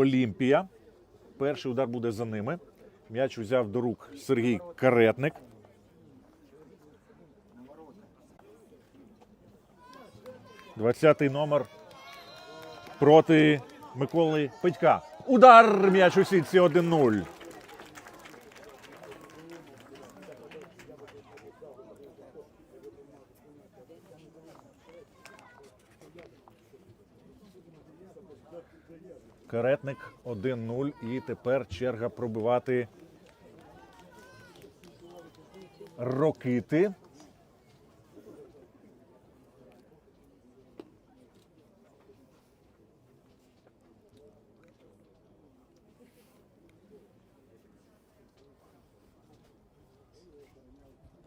Олімпія. Перший удар буде за ними. М'яч взяв до рук Сергій Каретник. Двадцятий номер проти Миколи Петька. Удар м'яч у сітці 1-0. Каретник 1-0. І тепер черга пробивати Рокити.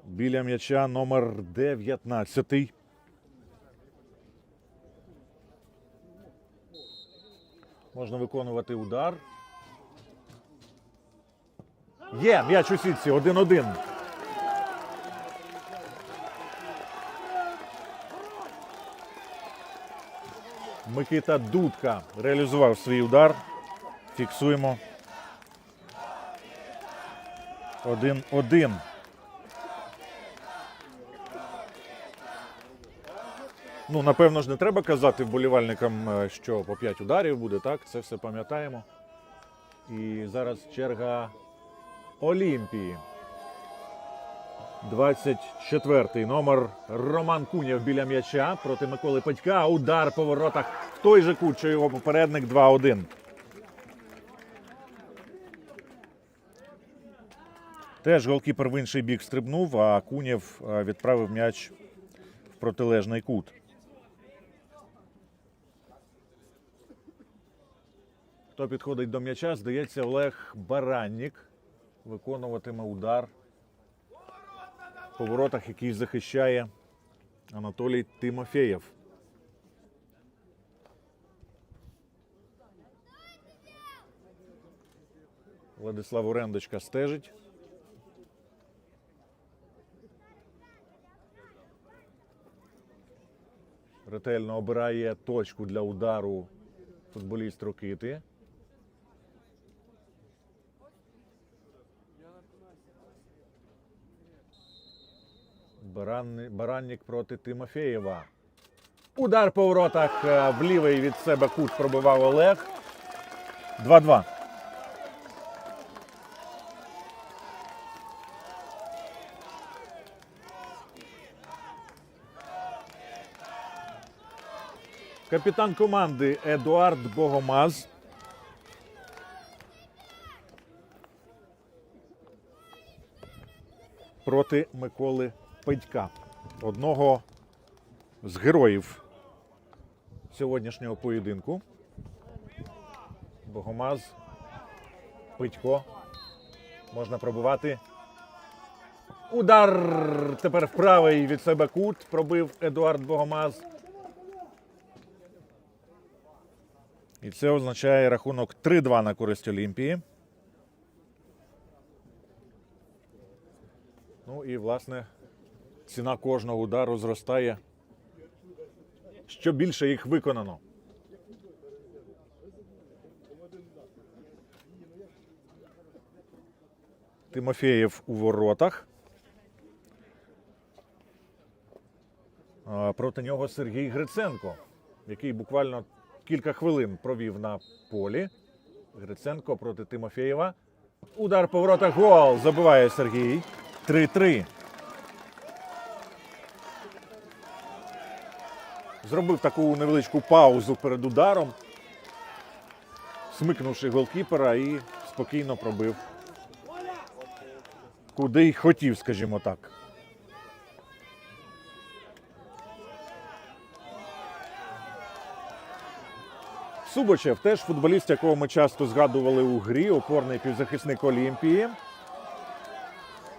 Біля м'яча номер 19. Можна виконувати удар. Є м'яч у сітці 1-1. Микита Дудка реалізував свій удар. Фіксуємо. 1-1. Ну, напевно ж, не треба казати вболівальникам, е, що по 5 ударів буде, так? Це все пам'ятаємо. І зараз черга Олімпії. 24-й номер Роман Кунєв біля м'яча проти Миколи Петька. Удар по воротах в той же кут, що його попередник 2-1. Теж голкіпер в інший бік стрибнув, а Кунєв е, відправив м'яч в протилежний кут. Хто підходить до м'яча, здається, Олег Бараннік виконуватиме удар по воротах, який захищає Анатолій Тимофєєв. Владислав Орендочка стежить. Ретельно обирає точку для удару футболіст Рокити. Баранни- Баранник проти Тимофєєва. Удар по воротах е, в лівий від себе кут пробивав Олег. 2-2. Капітан команди Едуард Богомаз. Проти Миколи Петька, одного з героїв сьогоднішнього поєдинку. Богомаз, Петько. Можна пробивати. Удар тепер в правий від себе кут. Пробив Едуард Богомаз. І це означає рахунок 3-2 на користь Олімпії. Ну і, власне, ціна кожного удару зростає. Що більше їх виконано. Тимофєєв у воротах. Проти нього Сергій Гриценко, який буквально кілька хвилин провів на полі. Гриценко проти Тимофєєва. Удар по воротах гол. Забиває Сергій. 3-3. Зробив таку невеличку паузу перед ударом, смикнувши голкіпера і спокійно пробив. Куди й хотів, скажімо так. Субочев теж футболіст, якого ми часто згадували у грі, опорний півзахисник Олімпії.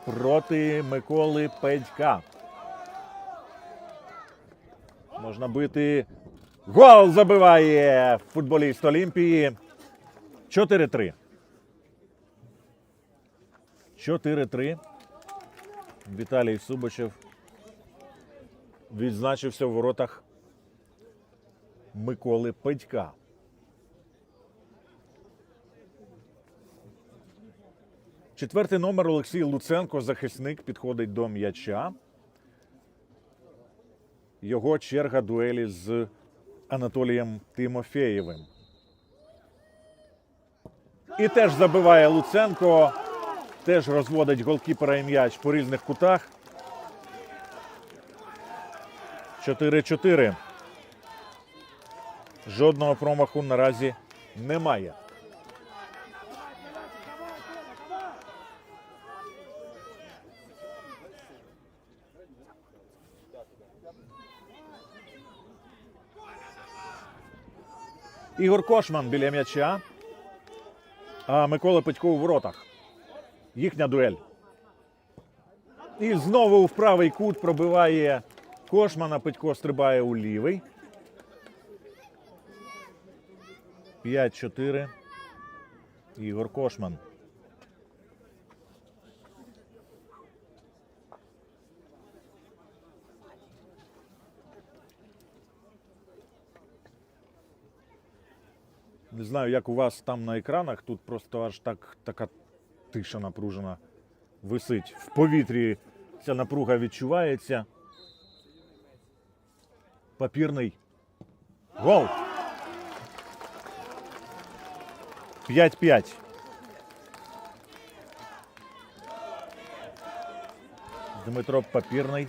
Проти Миколи Петька. Можна бити. Гол забиває футболіст Олімпії. 4-3. 4-3. Віталій Субачев відзначився в воротах Миколи Петька. Четвертий номер Олексій Луценко, захисник, підходить до м'яча. Його черга дуелі з Анатолієм Тимофєєвим. І теж забиває Луценко. Теж розводить голкіпера і м'яч по різних кутах. 4-4. Жодного промаху наразі немає. Ігор Кошман біля м'яча. А Микола Петько у воротах. Їхня дуель. І знову в правий кут пробиває Кошмана. Петько стрибає у лівий. 5-4. Ігор Кошман. Не знаю, як у вас там на екранах. Тут просто аж так така тиша напружена висить. В повітрі ця напруга відчувається. Папірний. Гол. 5-5. Дмитро Папірний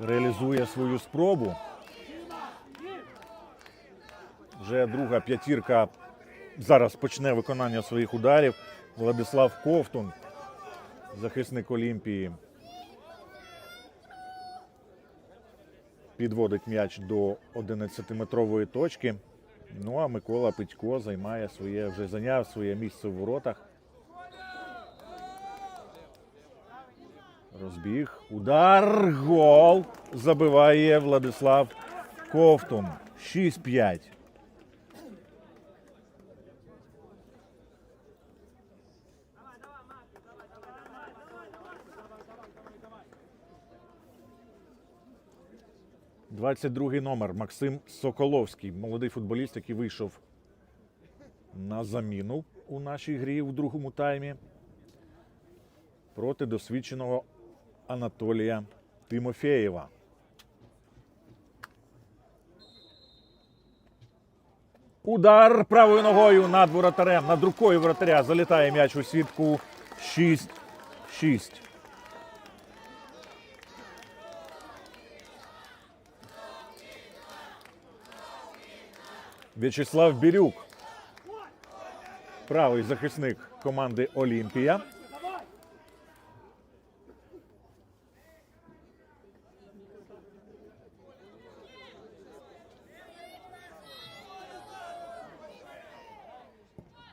реалізує свою спробу. Вже друга п'ятірка зараз почне виконання своїх ударів. Владислав Ковтун, захисник Олімпії. Підводить м'яч до 11-метрової точки. Ну а Микола Петько займає своє, вже зайняв своє місце в воротах. Розбіг. Удар. Гол. Забиває Владислав Ковтун. 6-5. Двадцять другий номер Максим Соколовський, молодий футболіст, який вийшов на заміну у нашій грі у другому таймі проти досвідченого Анатолія Тимофєєва. Удар правою ногою над воротарем, над рукою воротаря. Залітає м'яч у сітку 6-6. В'ячеслав Бірюк. Правий захисник команди Олімпія.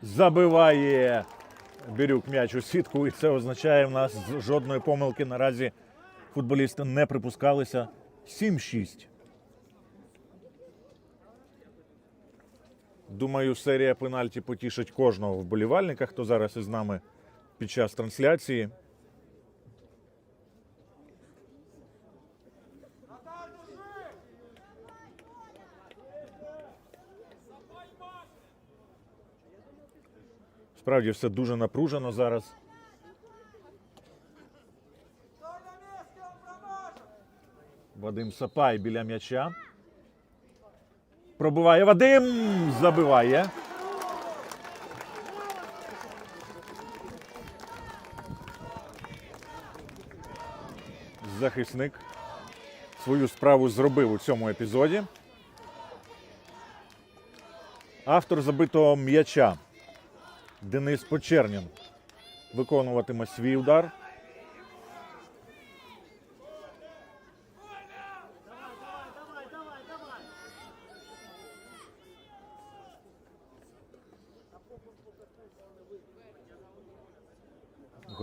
Забиває Бірюк м'яч у сітку, і це означає, в нас жодної помилки наразі футболісти не припускалися. 7-6. Думаю, серія пенальті потішить кожного вболівальника, хто зараз із нами під час трансляції. Справді все дуже напружено зараз. Вадим Сапай біля м'яча. Пробиває Вадим. Забиває. Захисник свою справу зробив у цьому епізоді. Автор забитого м'яча Денис Почернін виконуватиме свій удар.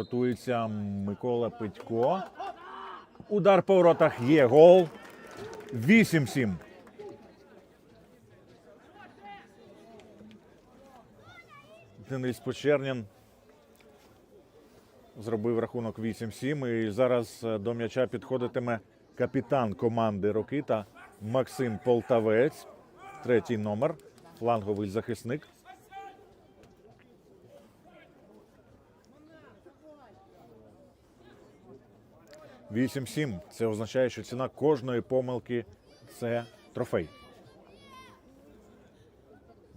Готується Микола Петько. Удар по воротах є. Гол. 8-7. Денис Почернін зробив рахунок 8-7. І зараз е, до м'яча підходитиме капітан команди Рокита Максим Полтавець. Третій номер. Фланговий захисник. 8-7. Це означає, що ціна кожної помилки це трофей.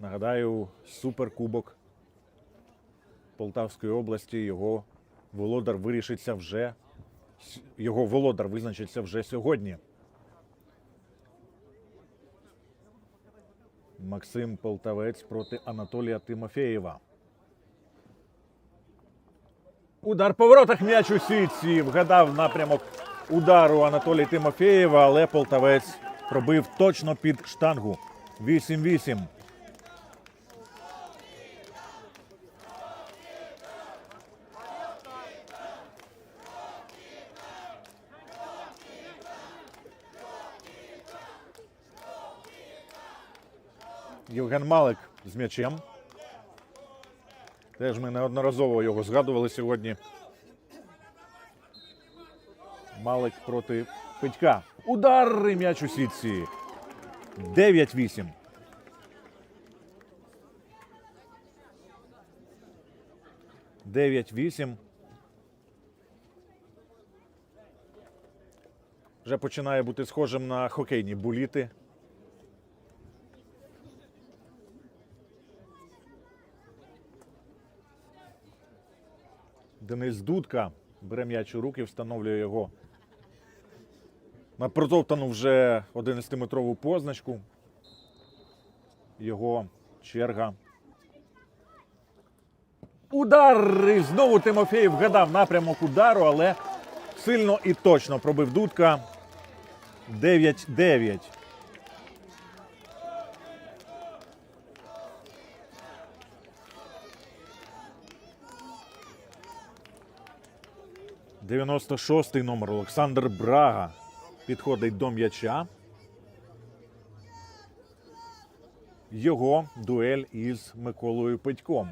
Нагадаю, суперкубок Полтавської області. Його володар вирішиться вже. Його володар визначиться вже сьогодні. Максим Полтавець проти Анатолія Тимофєєва. Удар по воротах м'яч у сітці. Вгадав напрямок удару Анатолій Тимофєєва, але Полтавець пробив точно під штангу. 8-8. Євген Малик з м'ячем. Теж ми неодноразово його згадували сьогодні. Малик проти Петька. Удар і м'яч у сітці. 9-8. Дев'ять вісім. Вже починає бути схожим на хокейні буліти. Денис Дудка бере м'яч у руки, встановлює його на протоптану вже 11-метрову позначку. Його черга. Удар! І знову Тимофєєв вгадав напрямок удару, але сильно і точно пробив Дудка. 9-9. Дев'яносто шостий номер Олександр Брага підходить до м'яча. Його дуель із Миколою Петьком.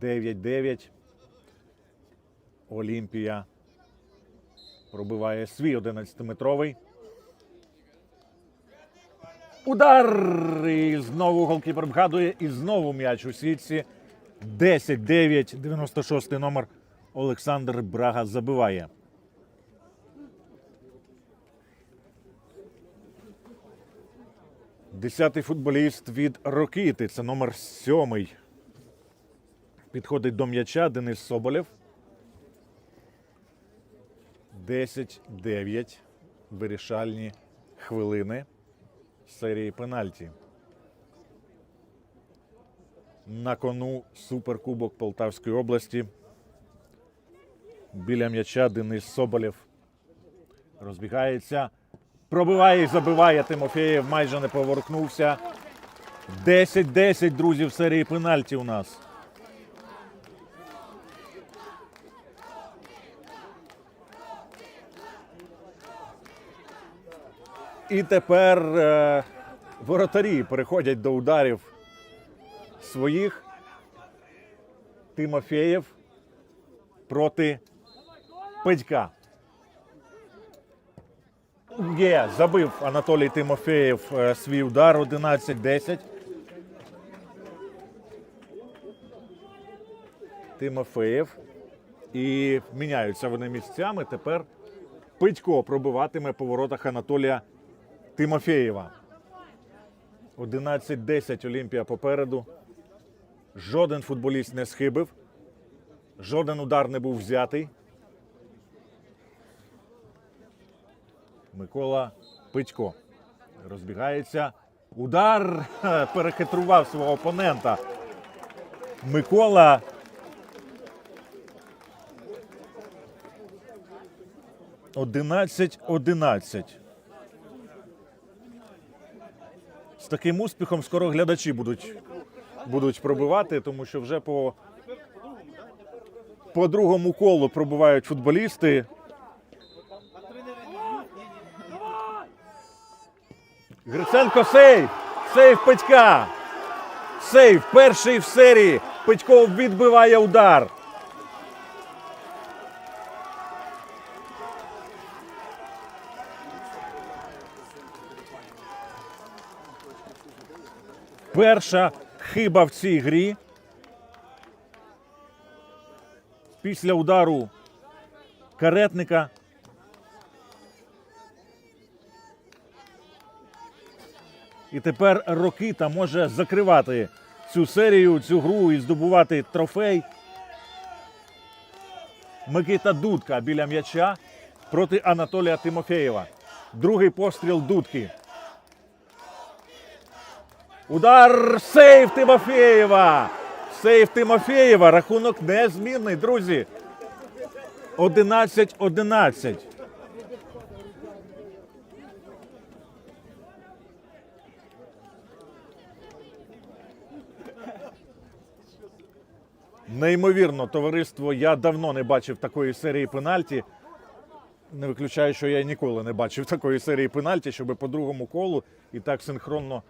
9-9. Олімпія пробиває свій 11-метровий. Удар! І знову голкіпер вгадує. І знову м'яч у сітці. 10-9. 96 номер Олександр Брага забиває. Десятий футболіст від Рокіти. Це номер сьомий. Підходить до м'яча Денис Соболєв. 10-9. Вирішальні хвилини серії пенальті. На кону Суперкубок Полтавської області. Біля м'яча Денис Соболєв розбігається. Пробиває і забиває Тимофєєв, майже не поворухнувся. 10-10, друзі, в серії пенальті у нас. І тепер е, воротарі переходять до ударів своїх. Тимофєєв проти Петька. Є, забив Анатолій Тимофєєв е, свій удар 11-10. Тимофеєв. І міняються вони місцями. Тепер Петько пробиватиме по воротах Анатолія Тимофєєва. 11-10 Олімпія попереду. Жоден футболіст не схибив. Жоден удар не був взятий. Микола Петько розбігається. Удар перехитрував свого опонента. Микола. Одинадцять одинадцять. З таким успіхом скоро глядачі будуть, будуть пробивати, тому що вже по, по другому колу пробивають футболісти. Гриценко сейв! Сейв Петька! Сейв перший в серії. Петько відбиває удар. Перша хиба в цій грі. після удару каретника. І тепер Рокита може закривати цю серію, цю гру і здобувати трофей. Микита Дудка біля м'яча проти Анатолія Тимофєєва. Другий постріл Дудки. Удар сейв Тимофєєва. Сейв Тимофєєва. Рахунок незмінний, друзі. 11-11. Неймовірно, товариство. Я давно не бачив такої серії пенальті. Не виключаю, що я ніколи не бачив такої серії пенальті, щоб по другому колу і так синхронно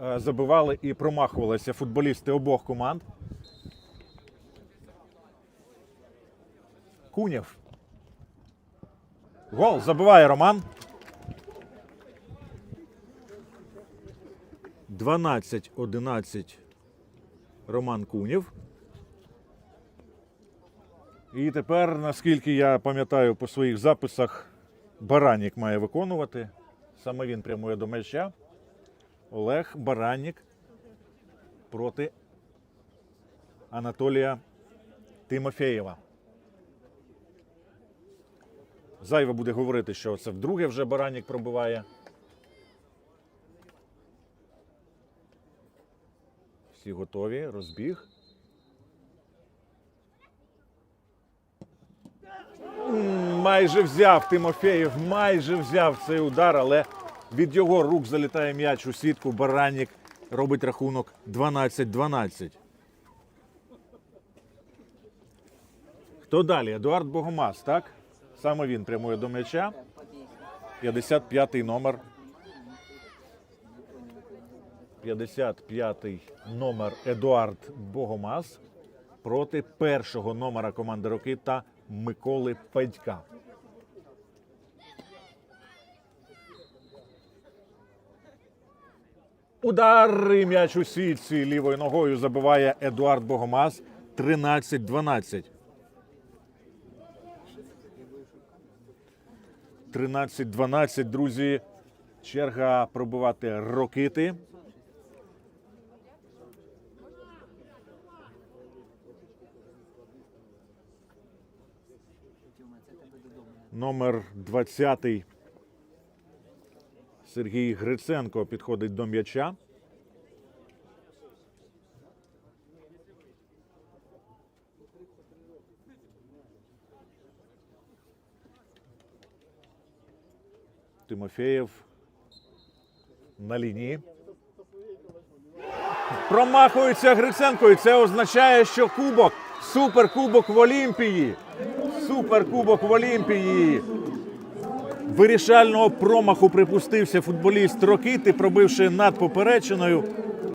забивали і промахувалися футболісти обох команд. Кунєв. Гол забиває Роман. 12-11 Роман Кунєв. І тепер, наскільки я пам'ятаю по своїх записах, Баранік має виконувати. Саме він прямує до м'яча. Олег Баранік проти Анатолія Тимофєєва. Зайве буде говорити, що це вдруге вже Баранік пробиває. Всі готові. Розбіг. Майже взяв Тимофєєв, майже взяв цей удар, але від його рук залітає м'яч у сітку. Баранік робить рахунок 12-12. Хто далі? Едуард Богомаз, так? Саме він прямує до м'яча. 55-й номер. 55-й номер Едуард Богомаз проти першого номера команди Рокита Миколи Педька. Удар і м'яч у сітці лівою ногою забиває Едуард Богомаз 13-12. 13-12, друзі. Черга пробивати рокити. Номер 20 Сергій Гриценко підходить до м'яча. Тимофєєв на лінії. Промахується Гриценко, і це означає, що кубок, суперкубок в Олімпії. Суперкубок в Олімпії. Вирішального промаху припустився футболіст Рокити, пробивши над поперечиною.